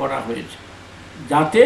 করা হয়েছে। যাতে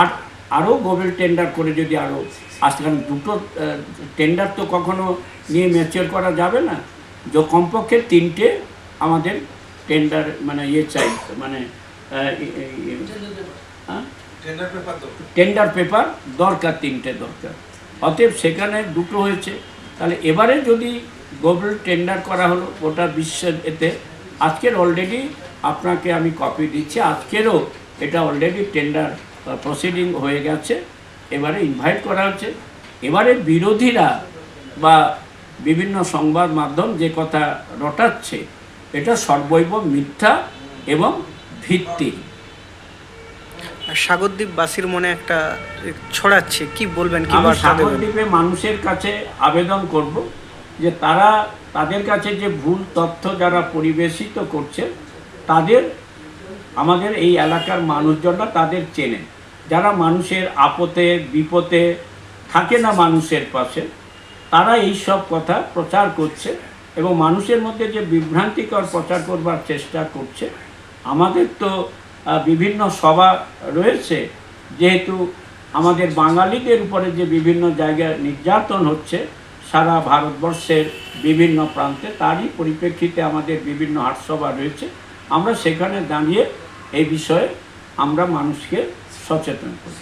আর আরও গোবেল টেন্ডার করে যদি আরও কারণ দুটো টেন্ডার তো কখনো নিয়ে ম্যাচিওর করা যাবে না। যে কমপক্ষে তিনটে আমাদের টেন্ডার মানে ইয়ে চাই মানে? টেন্ডার পেপার দরকার। তিনটে দরকার। অতএব সেখানে দুটো হয়েছে। তাহলে এবারে যদি গোবল টেন্ডার করা হলো ওটা বিশ্বের এতে আজকের অলরেডি আপনাকে আমি কপি দিচ্ছি। আজকেরও এটা অলরেডি টেন্ডার প্রসিডিং হয়ে গেছে। এবারে ইনভাইট করা হচ্ছে। এবারে বিরোধীরা বা বিভিন্ন সংবাদ মাধ্যম যে কথা রটাচ্ছে এটা সর্বৈব মিথ্যা এবং ভিত্তি। আর সাগরদ্বীপবাসীর মনে একটা ছড়াচ্ছে কি বলবেন কি সাগরদ্বীপে মানুষের কাছে আবেদন করব যে তারা তাদের কাছে যে ভুল তথ্য যারা পরিবেশিত করছে তাদের, আমাদের এই এলাকার মানুষজনরা তাদের চেনে যারা মানুষের আপদে, বিপদে থাকে না মানুষের পাশে, তারা এই সব কথা প্রচার করছে এবং মানুষের মধ্যে যে বিভ্রান্তিকর প্রচার করবার চেষ্টা করছে, আমাদের তো বিভিন্ন সভা রয়েছে, যেহেতু আমাদের বাঙালিদের উপরে যে বিভিন্ন জায়গায় নির্যাতন হচ্ছে, সারা ভারতবর্ষের বিভিন্ন প্রান্তে তারই পরিপ্রেক্ষিতে আমাদের বিভিন্ন হাটসভা রয়েছে। আমরা সেখানে দাঁড়িয়ে এই বিষয়ে আমরা মানুষকে সচেতন করি।